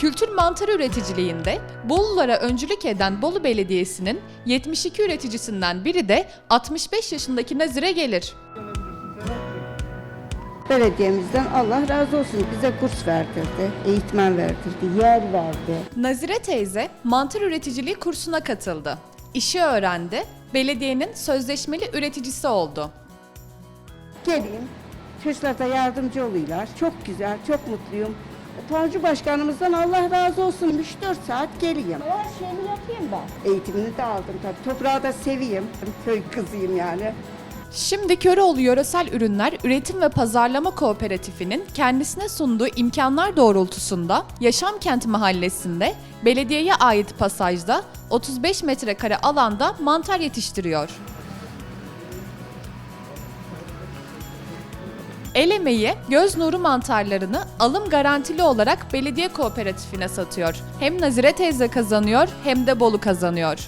Kültür mantar üreticiliğinde Bolulara öncülük eden Bolu Belediyesi'nin 72 üreticisinden biri de 65 yaşındaki Nazire Gelir. Belediyemizden Allah razı olsun bize kurs verdirdi, eğitmen verdirdi, yer verdi. Nazire teyze mantar üreticiliği kursuna katıldı. İşi öğrendi, belediyenin sözleşmeli üreticisi oldu. Geleyim, çocuklar da yardımcı oluyorlar. Çok güzel, çok mutluyum. Tanju Başkanımızdan Allah razı olsun. 3-4 saat geleyim. Her şeyimi yapayım ben. Eğitimini de aldım tabii. Toprağı da seveyim. Köy kızıyım yani. Şimdi Köroğlu Yöresel Ürünler Üretim ve Pazarlama Kooperatifi'nin kendisine sunduğu imkanlar doğrultusunda Yaşam Kent Mahallesi'nde belediyeye ait pasajda 35 metrekare alanda mantar yetiştiriyor. El emeği, göz nuru mantarlarını alım garantili olarak belediye kooperatifine satıyor. Hem Nazire teyze kazanıyor hem de Bolu kazanıyor.